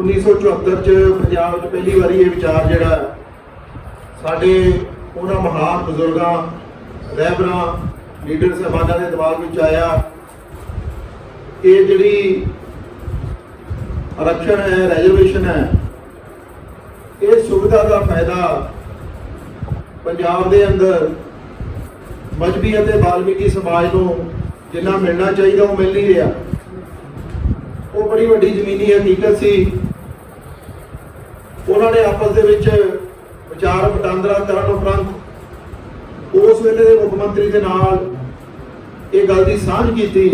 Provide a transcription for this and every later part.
1974 ਚ ਪੰਜਾਬ 'ਚ ਪਹਿਲੀ ਵਾਰੀ ਇਹ ਵਿਚਾਰ ਜਿਹੜਾ ਸਾਡੇ ਉਹਨਾਂ ਮਹਾਨ ਬਜ਼ੁਰਗਾਂ, ਰਹਿਬਰਾਂ, ਲੀਡਰ ਸਾਹਿਬਾਨਾਂ ਦੇ ਦਿਮਾਗ ਵਿੱਚ ਆਇਆ, ਇਹ ਜਿਹੜੀ ਆਰਕਸ਼ਣ ਹੈ ਰਿਜ਼ਰਵੇਸ਼ਨ ਹੈ, ਇਹ ਸੁਵਿਧਾ ਦਾ ਫਾਇਦਾ ਪੰਜਾਬ ਦੇ ਅੰਦਰ ਮਜਬੀ ਅਤੇ ਬਾਲਮੀਕੀ ਸਮਾਜ ਨੂੰ ਜਿੰਨਾ ਮਿਲਣਾ ਚਾਹੀਦਾ ਉਹ ਮਿਲ ਨਹੀਂ ਰਿਹਾ। ਉਹ ਬੜੀ ਵੱਡੀ ਜ਼ਮੀਨੀ ਹਕੀਕਤ ਸੀ। ਉਹਨਾਂ ਨੇ ਆਪਸ ਦੇ ਵਿੱਚ ਵਿਚਾਰ ਵਟਾਂਦਰਾ ਕਰਨ ਉਪਰੰਤ ਉਸ ਵੇਲੇ ਦੇ ਮੁੱਖ ਮੰਤਰੀ ਦੇ ਨਾਲ ਇਹ ਗੱਲ ਦੀ ਸਾਂਝ ਕੀਤੀ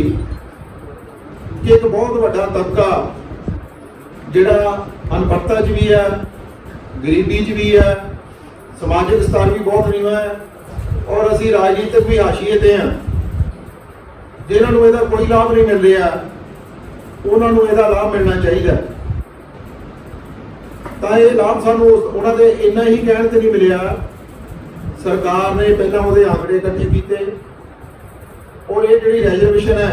ਕਿ ਇੱਕ ਬਹੁਤ ਵੱਡਾ ਤਬਕਾ ਜਿਹੜਾ ਅਨਪੜਤਾ 'ਚ ਵੀ ਹੈ, ਗਰੀਬੀ 'ਚ ਵੀ ਹੈ, ਸਮਾਜਿਕ ਸਤਰ ਵੀ ਬਹੁਤ ਨੀਵਾਂ ਹੈ ਔਰ ਅਸੀਂ ਰਾਜਨੀਤਿਕ ਵੀ ਹਾਸ਼ੀਏ ਤੇ ਹਾਂ। ਜਿਨ੍ਹਾਂ ਨੂੰ ਇਹਦਾ ਕੋਈ ਲਾਭ ਨਹੀਂ ਮਿਲ ਰਿਹਾ, ਉਹਨਾਂ ਨੂੰ ਇਹਦਾ ਲਾਭ ਮਿਲਣਾ ਚਾਹੀਦਾ। ਤਾਂ ਇਹ ਲਾਭ ਸਾਨੂੰ ਉਹਨਾਂ ਦੇ ਇੰਨਾ ਹੀ ਕਹਿਣ ਤੇ ਨਹੀਂ ਮਿਲਿਆ। ਸਰਕਾਰ ਨੇ ਪਹਿਲਾਂ ਉਹਦੇ ਆਂਕੜੇ ਇਕੱਠੇ ਕੀਤੇ। ਔਰ ਇਹ ਜਿਹੜੀ ਰਿਜ਼ਰਵੇਸ਼ਨ ਹੈ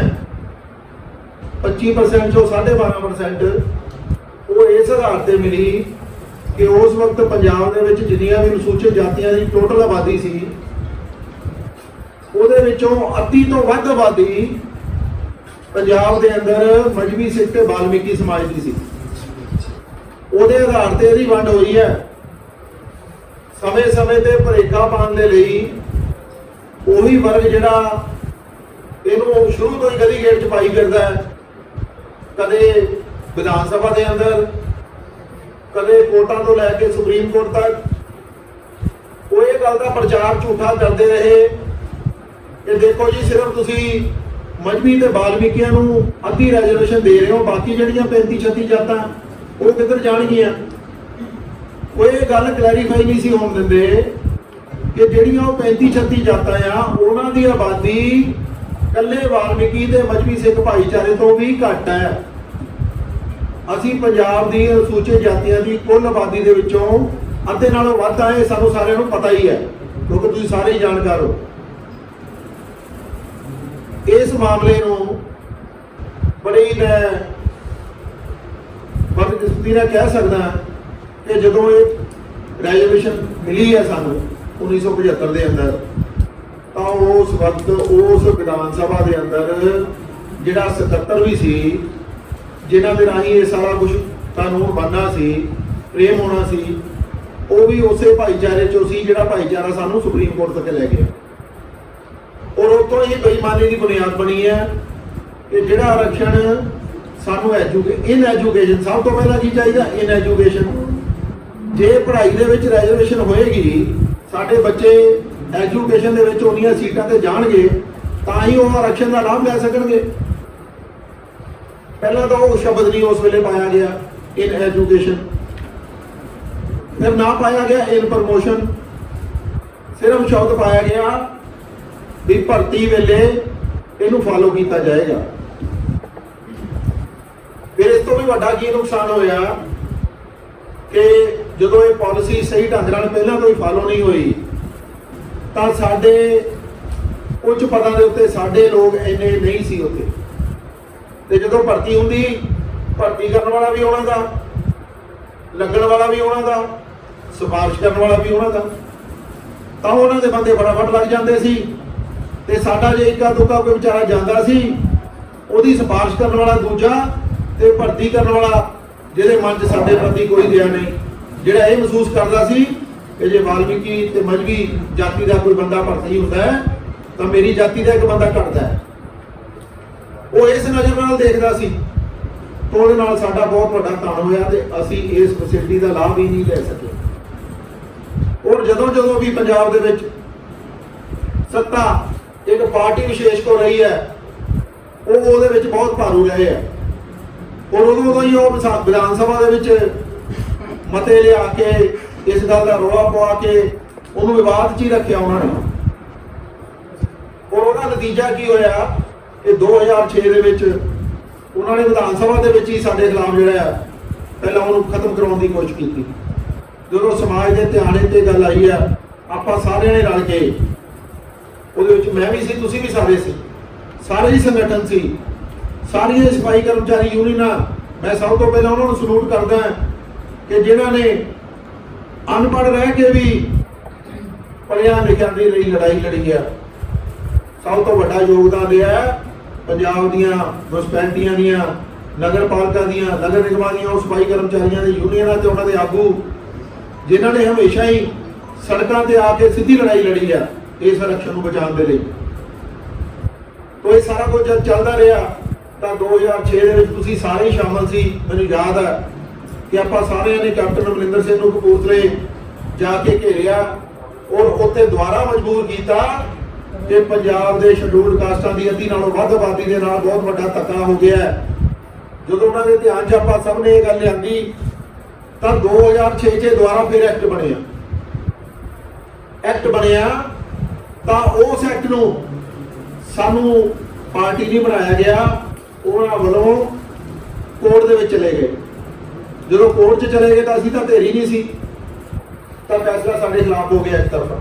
25% ਚੋਂ 12.5% ਉਹ ਇਸ ਆਧਾਰ ਤੇ ਮਿਲੀ ਕਿ ਉਸ ਵਕਤ ਪੰਜਾਬ ਦੇ ਵਿੱਚ ਜਿੰਨੀਆਂ ਵੀ ਅਨੁਸੂਚਿਤ ਜਾਤੀਆਂ ਦੀ ਟੋਟਲ ਆਬਾਦੀ ਸੀ, ਉਹਦੇ ਵਿੱਚੋਂ ਅੱਧੀ ਤੋਂ ਵੱਧ ਆਬਾਦੀ ਪੰਜਾਬ ਦੇ ਅੰਦਰ ਮਜਬੀ ਸਿੱਖ ਤੇ ਬਾਲਮੀਕੀ ਸਮਾਜ ਦੀ ਸੀ। ਉਹਦੇ ਆਧਾਰ ਤੇ ਇਹਦੀ ਵੰਡ ਹੋਈ ਹੈ। ਸਮੇਂ-ਸਮੇਂ ਤੇ ਭਰੇਖਾ ਪਾਉਣ ਦੇ ਲਈ ਉਹੀ ਵਰਗ ਜਿਹੜਾ ਇਹਨੂੰ ਸ਼ੁਰੂ ਤੋਂ ਹੀ ਗਲੀ ਗੇਟ ਚ ਪਾਈ ਫਿਰਦਾ ਹੈ। ਕਦੇ ਵਿਧਾਨ ਸਭਾ ਦੇ ਅੰਦਰ, ਕਦੇ ਕੋਰਟਾਂ ਤੋਂ ਲੈ ਕੇ ਸੁਪਰੀਮ ਕੋਰਟ ਤੱਕ। ਉਹ ਇਹ ਗੱਲ ਦਾ ਪ੍ਰਚਾਰ ਝੂਠਾ ਕਰਦੇ ਰਹੇ। ਕਿ ਦੇਖੋ ਜੀ, ਸਿਰਫ ਤੁਸੀਂ ਮਜਬੀ ਤੇ ਬਾਲਮੀਕੀਆਂ ਨੂੰ ਅੱਧੀ ਰਿਜ਼ਰਵੇਸ਼ਨ ਦੇ ਰਹੇ ਹੋ, ਬਾਕੀ ਜਿਹੜੀਆਂ 35 36 ਜਾਤਾਂ ਉਹ ਕਿੱਧਰ ਜਾਣਗੀਆਂ? ਉਹ ਇਹ ਗੱਲ ਕਲੈਰੀਫਾਈ ਨਹੀਂ ਸੀ ਹੋਣ ਦਿੰਦੇ ਕਿ ਜਿਹੜੀਆਂ ਉਹ 35 36 ਜਾਤਾਂ ਆ, ਉਹਨਾਂ ਦੀ ਆਬਾਦੀ ਕੱਲੇ ਵਾਲਮੀਕੀ ਤੇ ਮਜਬੀ ਸਿੱਖ ਭਾਈਚਾਰੇ ਤੋਂ ਵੀ ਘੱਟ ਹੈ। ਅਸੀਂ ਪੰਜਾਬ ਦੀ ਅਨੁਸੂਚਿਤ ਜਾਤੀਆਂ ਦੀ ਕੁੱਲ ਆਬਾਦੀ ਦੇ ਵਿੱਚੋਂ ਅੱਧੇ ਨਾਲੋਂ ਵੱਧ ਆਏ ਸਾਨੂੰ ਸਾਰਿਆਂ ਨੂੰ ਪਤਾ ਹੀ ਹੈ। ਕਿਉਂਕਿ ਤੁਸੀਂ ਸਾਰੇ ਹੀ ਜਾਣਕਾਰ ਹੋ। ਇਸ ਮਾਮਲੇ ਨੂੰ ਬੜੀ ਮੈਂ ਬਦਕਿਸਮਤੀ ਨਾਲ ਕਹਿ ਸਕਦਾ ਕਿ ਜਦੋਂ ਇਹ ਰਿਜ਼ਰਵੇਸ਼ਨ ਮਿਲੀ ਹੈ ਸਾਨੂੰ 1975 ਦੇ ਅੰਦਰ, ਤਾਂ ਉਸ ਵਕਤ ਉਸ ਵਿਧਾਨ ਸਭਾ ਦੇ ਅੰਦਰ ਜਿਹੜਾ ਸਕੱਤਰ ਵੀ ਸੀ, ਜਿਨ੍ਹਾਂ ਦੇ ਰਾਹੀਂ ਇਹ ਸਾਰਾ ਕੁਝ ਕਾਨੂੰਨ ਬਣਨਾ ਸੀ, ਪ੍ਰੇਮ ਹੋਣਾ ਸੀ, ਉਹ ਵੀ ਉਸੇ ਭਾਈਚਾਰੇ ਚੋਂ ਸੀ ਜਿਹੜਾ ਭਾਈਚਾਰਾ ਸਾਨੂੰ ਸੁਪਰੀਮ ਕੋਰਟ ਤੱਕ ਲੈ ਗਿਆ। ਔਰ ਉਤੋਂ ਹੀ ਬੇਈਮਾਨੀ ਦੀ ਬੁਨਿਆਦ ਬਣੀ ਹੈ ਕਿ ਜਿਹੜਾ ਆਰਕਸ਼ਣ ਸਾਨੂੰ ਐਜੂਕੇ ਇਨ ਐਜੂਕੇਸ਼ਨ ਸਭ ਤੋਂ ਪਹਿਲਾਂ ਕੀ ਚਾਹੀਦਾ? ਇਨ ਐਜੂਕੇਸ਼ਨ ਜੇ ਪੜ੍ਹਾਈ ਦੇ ਵਿੱਚ ਰਿਜ਼ਰਵੇਸ਼ਨ ਹੋਏਗੀ, ਸਾਡੇ ਬੱਚੇ ਐਜੂਕੇਸ਼ਨ ਦੇ ਵਿੱਚ ਉਹਨੀਆਂ ਸੀਟਾਂ ਤੇ ਜਾਣਗੇ, ਤਾਂ ਹੀ ਉਹ ਆਰਕਸ਼ਨ ਦਾ ਲਾਭ ਲੈ ਸਕਣਗੇ। ਪਹਿਲਾਂ ਤਾਂ ਉਹ ਸ਼ਬਦ ਨਹੀਂ ਉਸ ਵੇਲੇ ਪਾਇਆ ਗਿਆ ਇਨ ਐਜੂਕੇਸ਼ਨ ਫਿਰ ਨਾ ਪਾਇਆ ਗਿਆ ਇਨ ਪ੍ਰਮੋਸ਼ਨ ਸਿਰਫ ਸ਼ਬਦ ਪਾਇਆ ਗਿਆ ਵੀ ਭਰਤੀ ਵੇਲੇ ਇਹਨੂੰ ਫਾਲੋ ਕੀਤਾ ਜਾਏਗਾ। ਫਿਰ ਇਸ ਤੋਂ ਵੀ ਵੱਡਾ ਕੀ ਨੁਕਸਾਨ ਹੋਇਆ ਕਿ ਜਦੋਂ ਇਹ ਪਾਲਿਸੀ ਸਹੀ ਢੰਗ ਨਾਲ ਪਹਿਲਾਂ ਤੋਂ ਹੀ ਫਾਲੋ ਨਹੀਂ ਹੋਈ, ਤਾਂ ਸਾਡੇ ਉੱਚ ਪਦਾਂ ਦੇ ਉੱਤੇ ਸਾਡੇ ਲੋਕ ਇੰਨੇ ਨਹੀਂ ਸੀ ਉੱਥੇ। ਤੇ ਜਦੋਂ ਭਰਤੀ ਹੁੰਦੀ, ਭਰਤੀ ਕਰਨ ਵਾਲਾ ਵੀ ਉਹਨਾਂ ਦਾ, ਲੱਗਣ ਵਾਲਾ ਵੀ ਉਹਨਾਂ ਦਾ, ਸਿਫਾਰਿਸ਼ ਕਰਨ ਵਾਲਾ ਵੀ ਉਹਨਾਂ ਦਾ। ਤਾਂ ਉਹਨਾਂ ਦੇ ਬੰਦੇ ਫਟਾਫਟ ਲੱਗ ਜਾਂਦੇ ਸੀ ਤੇ ਸਾਡਾ ਜੇ ਇੱਕਾ ਦੁੱਕਾ ਕੋਈ ਵਿਚਾਰਾ ਜਾਂਦਾ ਸੀ, ਉਹਦੀ ਸਿਫਾਰਿਸ਼ ਕਰਨ ਵਾਲਾ ਦੂਜਾ ਤੇ ਭਰਤੀ ਕਰਨ ਵਾਲਾ ਜਿਹਦੇ ਮਨ 'ਚ ਸਾਡੇ ਪ੍ਰਤੀ ਕੋਈ ਦਇਆ ਨਹੀਂ, ਜਿਹੜਾ ਇਹ ਮਹਿਸੂਸ ਕਰਦਾ ਸੀ ਕਿ ਜੇ ਵਾਲਮੀਕੀ ਤੇ ਮਜਬੀ ਜਾਤੀ ਦਾ ਕੋਈ ਬੰਦਾ ਭਰਤੀ ਹੁੰਦਾ ਹੈ, ਤਾਂ ਮੇਰੀ ਜਾਤੀ ਦਾ ਇੱਕ ਬੰਦਾ ਘਟਦਾ ਹੈ। ਉਹ ਇਸ ਨਜ਼ਰ ਨਾਲ ਦੇਖਦਾ ਸੀ, ਤੋਂ ਉਹਦੇ ਨਾਲ ਸਾਡਾ ਬਹੁਤ ਵੱਡਾ ਧਾਨ ਹੋਇਆ ਤੇ ਅਸੀਂ ਇਸ ਫੈਸਿਲਿਟੀ ਦਾ ਲਾਭ ਹੀ ਨਹੀਂ ਲੈ ਸਕੇ। ਔਰ ਜਦੋਂ ਜਦੋਂ ਵੀ ਪੰਜਾਬ ਦੇ ਵਿੱਚ ਸੱਤਾ ਇੱਕ ਪਾਰਟੀ ਵਿਸ਼ੇਸ਼ ਕੋ ਰਹੀ ਹੈ, ਉਹ ਉਹਦੇ ਵਿੱਚ ਬਹੁਤ ਭਾਰੂ ਰਹੇ ਹੈ। ਔਰ ਉਦੋਂ ਉਦੋਂ ਹੀ ਉਹ ਵਿਸਾ- ਵਿਧਾਨ ਸਭਾ ਦੇ ਵਿੱਚ ਮਤੇ ਲਿਆ ਕੇ, ਇਸ ਗੱਲ ਦਾ ਰੌਲਾ ਪਵਾ ਕੇ ਉਹਨੂੰ ਵਿਵਾਦ 'ਚ ਹੀ ਰੱਖਿਆ ਉਹਨਾਂ ਨੇ। ਔਰ ਉਹਦਾ ਨਤੀਜਾ ਕੀ ਹੋਇਆ? ਕਿ 2006 ਦੇ ਵਿੱਚ ਉਹਨਾਂ ਨੇ ਵਿਧਾਨ ਸਭਾ ਦੇ ਵਿੱਚ ਹੀ ਸਾਡੇ ਖਿਲਾਫ ਜਿਹੜਾ ਆ, ਪਹਿਲਾਂ ਉਹਨੂੰ ਖਤਮ ਕਰਾਉਣ ਦੀ ਕੋਸ਼ਿਸ਼ ਕੀਤੀ। ਜਦੋਂ ਸਮਾਜ ਦੇ ਧਿਆਨੇ ਤੇ ਗੱਲ ਆਈ ਆ, ਆਪਾਂ ਸਾਰਿਆਂ ਨੇ ਰਲ ਕੇ ਉਹਦੇ ਵਿੱਚ ਮੈਂ ਵੀ ਸੀ, ਤੁਸੀਂ ਵੀ ਸਾਰੇ ਸੀ। ਸਾਰੇ ਹੀ ਸੰਗਠਨ ਸੀ। ਸਾਰੀਆਂ ਸਿਪਾਹੀ ਕਰਮਚਾਰੀ ਯੂਨੀਅਨਾਂ ਮੈਂ ਸਭ ਤੋਂ ਪਹਿਲਾਂ ਉਹਨਾਂ ਨੂੰ ਸਲੂਟ ਕਰਦਾ ਕਿ ਜਿਨ੍ਹਾਂ ਨੇ ਅਨਪੜ੍ਹ ਰਹਿ ਕੇ ਵੀ ਪੜ੍ਹਿਆ ਲਿਖਿਆ ਦੀ ਲਈ ਲੜਾਈ ਲੜੀ ਆ। ਸਭ ਤੋਂ ਵੱਡਾ ਯੋਗਦਾਨ ਰਿਹਾ ਪੰਜਾਬ ਦੀਆਂ ਮੁਸਪੈਲਟੀਆਂ ਦੀਆਂ, ਨਗਰ ਪਾਲਿਕਾ ਦੀਆਂ, ਨਗਰ ਨਿਗਮਾਂ ਦੀਆਂ ਉਹ ਸਫ਼ਾਈ ਕਰਮਚਾਰੀਆਂ ਦੇ ਯੂਨੀਅਨਾਂ ਤੇ ਉਹਨਾਂ ਦੇ ਆਗੂ, ਜਿਨ੍ਹਾਂ ਨੇ ਹਮੇਸ਼ਾ ਹੀ ਸੜਕਾਂ ਤੇ ਆ ਕੇ ਸਿੱਧੀ ਲੜਾਈ ਲੜੀ ਆ, ਇਸ ਆਰਕਸ਼ਣ ਨੂੰ ਬਚਾਉਣ ਦੇ ਲਈ। ਤੋ ਇਹ ਸਾਰਾ ਕੁਝ ਚੱਲਦਾ ਰਿਹਾ। ਤਾਂ 2006 ਦੇ ਵਿੱਚ ਤੁਸੀਂ ਸਾਰੇ ਹੀ ਸ਼ਾਮਲ ਸੀ, ਮੈਨੂੰ ਯਾਦ ਹੈ ਕਿ ਆਪਾਂ ਸਾਰਿਆਂ ਨੇ ਕੈਪਟਨ ਅਮਰਿੰਦਰ ਸਿੰਘ ਨੂੰ ਕਪੂਰਥਲੇ ਜਾ ਕੇ ਘੇਰਿਆ ਔਰ ਉੱਥੇ ਦੁਬਾਰਾ ਮਜਬੂਰ ਕੀਤਾ ਕਿ ਪੰਜਾਬ ਦੇ ਸ਼ਡਿਊਲਡ ਕਾਸਟਾਂ ਦੀ ਅੱਧੀ ਨਾਲੋਂ ਵੱਧ ਆਬਾਦੀ ਦੇ ਨਾਲ ਬਹੁਤ ਵੱਡਾ ਧੱਕਾ ਹੋ ਗਿਆ ਜਦੋਂ ਉਹਨਾਂ ਦੇ ਧਿਆਨ 'ਚ ਆਪਾਂ ਸਭ ਨੇ ਇਹ ਗੱਲ ਲਿਆਂਦੀ, ਤਾਂ 2006 'ਚ ਦੁਬਾਰਾ ਫਿਰ ਐਕਟ ਬਣਿਆ। ਐਕਟ ਬਣਿਆ ਤਾਂ ਉਸ ਐਕਟ ਨੂੰ ਸਾਨੂੰ ਪਾਰਟੀ ਨਹੀਂ ਬਣਾਇਆ ਗਿਆ। ਉਹਨਾਂ ਵੱਲੋਂ ਕੋਰਟ ਦੇ ਵਿੱਚ ਚਲੇ ਗਏ। ਜਦੋਂ ਕੋਰਟ 'ਚ ਚਲੇ ਗਏ ਤਾਂ ਅਸੀਂ ਤਾਂ ਢੇਰੀ ਨਹੀਂ ਸੀ। ਤਾਂ ਫੈਸਲਾ ਸਾਡੇ ਖਿਲਾਫ ਹੋ ਗਿਆ ਇੱਕ ਤਰਫਾ।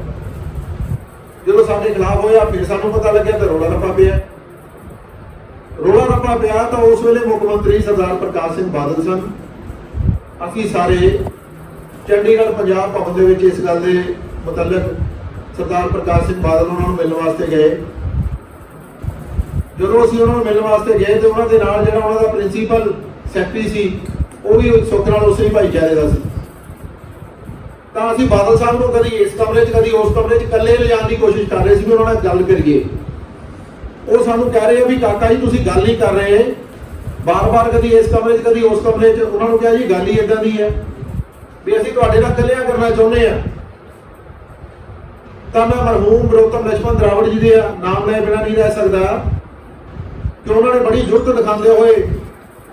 ਜਦੋਂ ਸਾਡੇ ਖਿਲਾਫ ਹੋਇਆ, ਫਿਰ ਸਾਨੂੰ ਪਤਾ ਲੱਗਿਆ ਤਾਂ ਰੋਲਾ ਰੱਪਾ ਪਿਆ। ਰੋਲਾ ਰੱਪਾ ਪਿਆ ਤਾਂ ਉਸ ਵੇਲੇ ਮੁੱਖ ਮੰਤਰੀ ਸਰਦਾਰ ਪ੍ਰਕਾਸ਼ ਸਿੰਘ ਬਾਦਲ ਸਨ। ਅਸੀਂ ਸਾਰੇ ਚੰਡੀਗੜ੍ਹ, ਪੰਜਾਬ ਭਵਨ ਦੇ ਵਿੱਚ ਇਸ ਗੱਲ ਦੇ ਮੁਤਲਕ ਸਰਦਾਰ ਪ੍ਰਕਾਸ਼ ਸਿੰਘ ਬਾਦਲ ਉਹਨਾਂ ਨੂੰ ਮਿਲਣ ਵਾਸਤੇ ਗਏ। ਜਦੋਂ ਅਸੀਂ ਉਹਨਾਂ ਨੂੰ ਮਿਲਣ ਵਾਸਤੇ ਗਏ ਤੇ ਉਹਨਾਂ ਦੇ ਨਾਲ ਜਿਹੜਾ ਉਹਨਾਂ ਦਾ ਪ੍ਰਿੰਸੀਪਲ ਸੈਕਟਰੀ ਸੀ, ਉਹ ਵੀ ਸੁੱਖ ਨਾਲ ਉਸੇ ਹੀ ਭਾਈਚਾਰੇ ਦਾ ਸੀ। ਤਾਂ ਅਸੀਂ ਬਾਦਲ ਸਾਹਿਬ ਨੂੰ ਕਦੀ ਇਸ ਕਮਰੇ 'ਚ, ਕਦੀ ਉਸ ਕਮਰੇ 'ਚ ਇਕੱਲੇ ਲਿਜਾਣ ਦੀ ਕੋਸ਼ਿਸ਼ ਕਰ ਰਹੇ ਸੀ, ਵੀ ਉਹਨਾਂ ਨਾਲ ਗੱਲ ਕਰੀਏ। ਉਹ ਸਾਨੂੰ ਕਹਿ ਰਹੇ ਆ ਵੀ ਕਾਕਾ ਜੀ, ਤੁਸੀਂ ਗੱਲ ਨਹੀਂ ਕਰ ਰਹੇ। ਬਾਰ-ਬਾਰ ਕਦੀ ਇਸ ਕਮਰੇ 'ਚ, ਕਦੀ ਉਸ ਕਮਰੇ 'ਚ। ਉਹਨਾਂ ਨੂੰ ਕਿਹਾ ਜੀ, ਗੱਲ ਹੀ ਇਦਾਂ ਦੀ ਹੈ ਵੀ ਅਸੀਂ ਤੁਹਾਡੇ ਨਾਲ ਇਕੱਲਿਆਂ ਕਰਨਾ ਚਾਹੁੰਦੇ ਆ ਤਾਂ ਮੈਂ ਮਰਹੂਮ ਬ੍ਰੋਤਮ ਲਛਮਣ ਦਰਾਵੜ ਜੀ ਦੇ ਨਾਮ ਲੈ ਬਿਨਾ ਨਹੀਂ ਰਹਿ ਸਕਦਾ। ਕਿ ਉਹਨਾਂ ਨੇ ਬੜੀ ਜੁਰਤ ਦਿਖਾਉਂਦੇ ਹੋਏ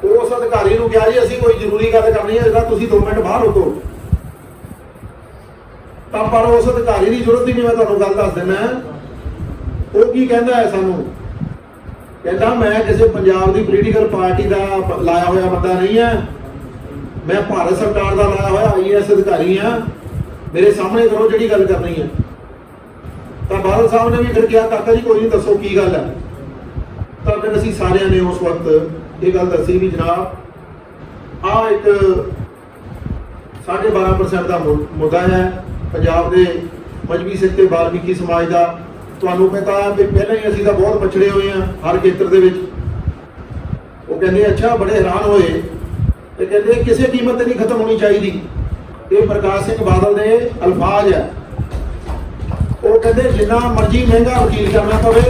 ਉਸ ਅਧਿਕਾਰੀ ਨੂੰ ਕਿਹਾ ਜੀ, ਅਸੀਂ ਕੋਈ ਜ਼ਰੂਰੀ ਗੱਲ ਕਰਨੀ ਹੈ, ਜਿਹੜਾ ਤੁਸੀਂ 2 ਮਿੰਟ ਬਾਹਰ ਰੁਕੋ। ਤਾਂ ਪਰ ਉਸ ਅਧਿਕਾਰੀ ਦੀ ਜ਼ਰੂਰਤ ਹੀ ਨਹੀਂ, ਮੈਂ ਤੁਹਾਨੂੰ ਗੱਲ ਦੱਸ ਦਿੰਦਾ। ਉਹ ਕੀ ਕਹਿੰਦਾ ਹੈ ਸਾਨੂੰ? ਕਹਿੰਦਾ, ਮੈਂ ਕਿਸੇ ਪੰਜਾਬ ਦੀ ਪੋਲੀਟੀਕਲ ਪਾਰਟੀ ਦਾ ਲਾਇਆ ਹੋਇਆ ਬੰਦਾ ਨਹੀਂ ਹੈ। ਮੈਂ ਭਾਰਤ ਸਰਕਾਰ ਦਾ ਲਾਇਆ ਹੋਇਆ ਆਈਐਸ ਅਧਿਕਾਰੀ ਆ ਮੇਰੇ ਸਾਹਮਣੇ ਕਰੋ ਜਿਹੜੀ ਗੱਲ ਕਰਨੀ ਹੈ। ਤਾਂ ਬਾਦਲ ਸਾਹਿਬ ਨੇ ਵੀ ਫਿਰ ਕਿਹਾ, ਕਾਕਾ ਜੀ, ਕੋਈ ਨਹੀਂ, ਦੱਸੋ ਕੀ ਗੱਲ ਹੈ? ਤਾਂ ਫਿਰ ਅਸੀਂ ਸਾਰਿਆਂ ਨੇ ਉਸ ਵਕਤ ਇਹ ਗੱਲ ਦੱਸੀ ਵੀ ਜਨਾਬ ਆ ਇੱਕ 12.5% ਦਾ ਮੁ- ਮੁੱਦਾ ਹੈ ਪੰਜਾਬ ਦੇ ਮਜਬੀ ਸਿੱਖ ਤੇ ਬਾਲਮੀਕੀ ਸਮਾਜ ਦਾ। ਤੁਹਾਨੂੰ ਪਤਾ ਹੈ ਕਿ ਪਹਿਲਾਂ ਹੀ ਅਸੀਂ ਤਾਂ ਬਹੁਤ ਪਛੜੇ ਹੋਏ ਹਾਂ ਹਰ ਖੇਤਰ ਦੇ ਵਿੱਚ। ਉਹ ਕਹਿੰਦੇ, ਅੱਛਾ, ਬੜੇ ਹੈਰਾਨ ਹੋਏ। ਤੇ ਕਹਿੰਦੇ, ਕਿਸੇ ਕੀਮਤ ਤੇ ਨਹੀਂ ਖਤਮ ਹੋਣੀ ਚਾਹੀਦੀ। ਇਹ ਪ੍ਰਕਾਸ਼ ਸਿੰਘ ਬਾਦਲ ਦੇ ਅਲਫਾਜ਼ ਹੈ। ਉਹ ਕਹਿੰਦੇ, ਜਿੰਨਾ ਮਰਜ਼ੀ ਮਹਿੰਗਾ ਵਕੀਲ ਕਰਨਾ ਪਵੇ